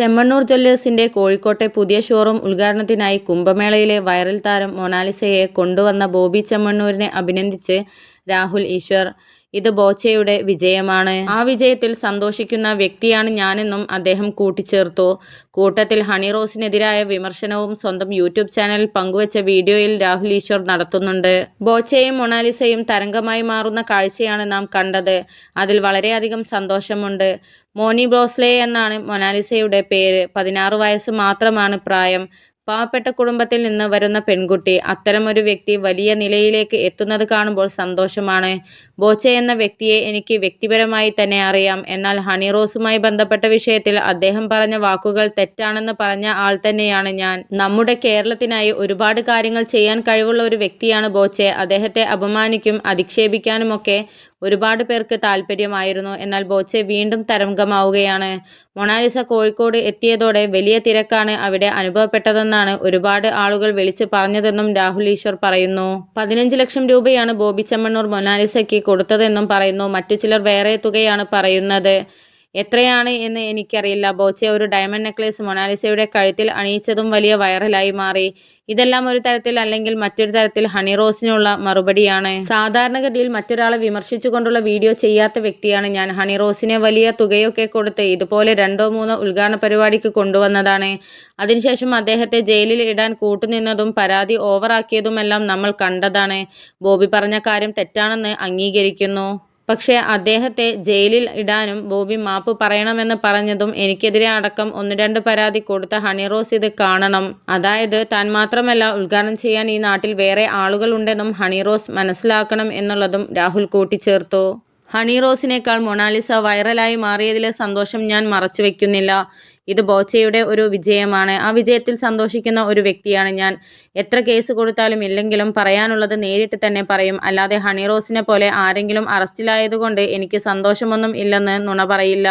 ചെമ്മണ്ണൂർ ജ്വല്ലേഴ്സിന്റെ കോഴിക്കോട്ടെ പുതിയ showroom ഉദ്ഘാടനത്തിനായി കുംഭമേളയിലെ viral താരം മൊണാലിസയെ കൊണ്ടുവന്ന ബോബി ചെമ്മണ്ണൂരിനെ അഭിനന്ദിച്ച് രാഹുൽ ഈശ്വർ. ഇത് ബോച്ചയുടെ വിജയമാണ്. ആ വിജയത്തിൽ സന്തോഷിക്കുന്ന വ്യക്തിയാണ് ഞാനെന്നും അദ്ദേഹം കൂട്ടിച്ചേർത്തു. കൂട്ടത്തിൽ ഹണി റോസിനെതിരായ വിമർശനവും സ്വന്തം യൂട്യൂബ് ചാനൽ പങ്കുവച്ച വീഡിയോയിൽ രാഹുൽ ഈശ്വർ നടത്തുന്നുണ്ട്. ബോച്ചയും മൊണാലിസയും തരംഗമായി മാറുന്ന കാഴ്ചയാണ് നാം കണ്ടത്. അതിൽ വളരെയധികം സന്തോഷമുണ്ട്. മോനി ബ്രോസ്ലെ എന്നാണ് മൊനാലിസയുടെ പേര്. പതിനാറ് വയസ്സ് മാത്രമാണ് പ്രായം. പാവപ്പെട്ട കുടുംബത്തിൽ നിന്ന് വരുന്ന പെൺകുട്ടി. അത്തരമൊരു വ്യക്തി വലിയ നിലയിലേക്ക് എത്തുന്നത് കാണുമ്പോൾ സന്തോഷമാണ്. ബോച്ച എന്ന വ്യക്തിയെ എനിക്ക് വ്യക്തിപരമായി തന്നെ അറിയാം. എന്നാൽ ഹണി റോസുമായി ബന്ധപ്പെട്ട വിഷയത്തിൽ അദ്ദേഹം പറഞ്ഞ വാക്കുകൾ തെറ്റാണെന്ന് പറഞ്ഞ ആൾ തന്നെയാണ് ഞാൻ. നമ്മുടെ കേരളത്തിനായി ഒരുപാട് കാര്യങ്ങൾ ചെയ്യാൻ കഴിവുള്ള ഒരു വ്യക്തിയാണ് ബോച്ചെ. അദ്ദേഹത്തെ അപമാനിക്കും അധിക്ഷേപിക്കാനുമൊക്കെ ഒരുപാട് പേർക്ക് താല്പര്യമായിരുന്നു എന്നാൽ ബോച്ചെ വീണ്ടും തരംഗമാവുകയാണ്. മൊണാലിസ കോഴിക്കോട് എത്തിയതോടെ വലിയ തിരക്കാണ് അവിടെ അനുഭവപ്പെട്ടതെന്നാണ് ഒരുപാട് ആളുകൾ വിളിച്ച് പറഞ്ഞതെന്നും രാഹുൽ ഈശ്വർ പറയുന്നു. പതിനഞ്ച് ലക്ഷം രൂപയാണ് ബോബി ചെമ്മണ്ണൂർ മൊണാലിസയ്ക്ക് കൊടുത്തതെന്നും പറയുന്നു. മറ്റു ചിലർ വേറെ തുകയാണ് പറയുന്നത്. എത്രയാണ് എന്ന് എനിക്കറിയില്ല. ബോച്ചെ ഒരു ഡയമണ്ട് നെക്ലേസ് മൊണാലിസയുടെ കഴുത്തിൽ അണിയിച്ചതും വലിയ വൈറലായി മാറി. ഇതെല്ലാം ഒരു തരത്തിൽ അല്ലെങ്കിൽ മറ്റൊരു തരത്തിൽ ഹണി റോസിനുള്ള മറുപടിയാണ്. സാധാരണഗതിയിൽ മറ്റൊരാളെ വിമർശിച്ചുകൊണ്ടുള്ള വീഡിയോ ചെയ്യാത്ത വ്യക്തിയാണ് ഞാൻ. ഹണി റോസിനെ വലിയ തുകയൊക്കെ കൊടുത്ത് ഇതുപോലെ രണ്ടോ മൂന്നോ ഉദ്ഘാടന പരിപാടിക്ക് കൊണ്ടുവന്നതാണ്. അതിനുശേഷം അദ്ദേഹത്തെ ജയിലിൽ ഇടാൻ കൂട്ടുനിന്നതും പരാതി ഓവറാക്കിയതുമെല്ലാം നമ്മൾ കണ്ടതാണ്. ബോബി പറഞ്ഞ കാര്യം തെറ്റാണെന്ന് അംഗീകരിക്കുന്നു. പക്ഷേ അദ്ദേഹത്തെ ജയിലിൽ ഇടാനും ബോബി മാപ്പ് പറയണമെന്ന് പറഞ്ഞതും എനിക്കെതിരെ അടക്കം ഒന്ന് രണ്ട് പരാതി കൊടുത്ത ഹണിറോസ് ഇത് കാണണം. അതായത് താൻ മാത്രമല്ല ഉദ്ഘാടനം ചെയ്യാൻ ഈ നാട്ടിൽ വേറെ ആളുകളുണ്ടെന്നും ഹണിറോസ് ഹണി റോസ് മനസ്സിലാക്കണം എന്നുള്ളതും രാഹുൽ കൂട്ടിച്ചേർത്തു. ഹണി റോസിനേക്കാൾ മൊണാലിസ വൈറലായി മാറിയതിലെ സന്തോഷം ഞാൻ മറച്ചുവെക്കുന്നില്ല. ഇത് ബോച്ചയുടെ ഒരു വിജയമാണ്. ആ വിജയത്തിൽ സന്തോഷിക്കുന്ന ഒരു വ്യക്തിയാണ് ഞാൻ. എത്ര കേസ് കൊടുത്താലും ഇല്ലെങ്കിലും പറയാനുള്ളത് നേരിട്ട് തന്നെ പറയും. അല്ലാതെ ഹണി റോസിനെ പോലെ ആരെങ്കിലും അറസ്റ്റിലായതുകൊണ്ട് എനിക്ക് സന്തോഷമൊന്നും ഇല്ലെന്ന് നുണ പറയില്ല.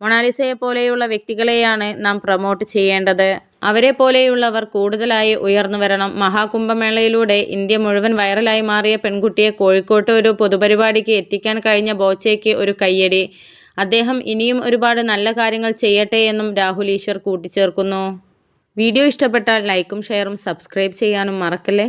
മൊണാലിസയെ പോലെയുള്ള വ്യക്തികളെയാണ് നാം പ്രൊമോട്ട് ചെയ്യേണ്ടത്. അവരെ പോലെയുള്ളവർ കൂടുതലായി ഉയർന്നു വരണം മഹാകുംഭമേളയിലൂടെ ഇന്ത്യ മുഴുവൻ വൈറലായി മാറിയ പെൺകുട്ടിയെ കോഴിക്കോട്ട് ഒരു പൊതുപരിപാടിക്ക് എത്തിക്കാൻ കഴിഞ്ഞ ബോച്ചയ്ക്ക് ഒരു കയ്യടി. അദ്ദേഹം ഇനിയും ഒരുപാട് നല്ല കാര്യങ്ങൾ ചെയ്യട്ടെ എന്നും രാഹുൽ ഈശ്വർ കൂട്ടിച്ചേർക്കുന്നു. വീഡിയോ ഇഷ്ടപ്പെട്ടാൽ ലൈക്കും ഷെയറും സബ്സ്ക്രൈബ് ചെയ്യാനും മറക്കല്ലേ.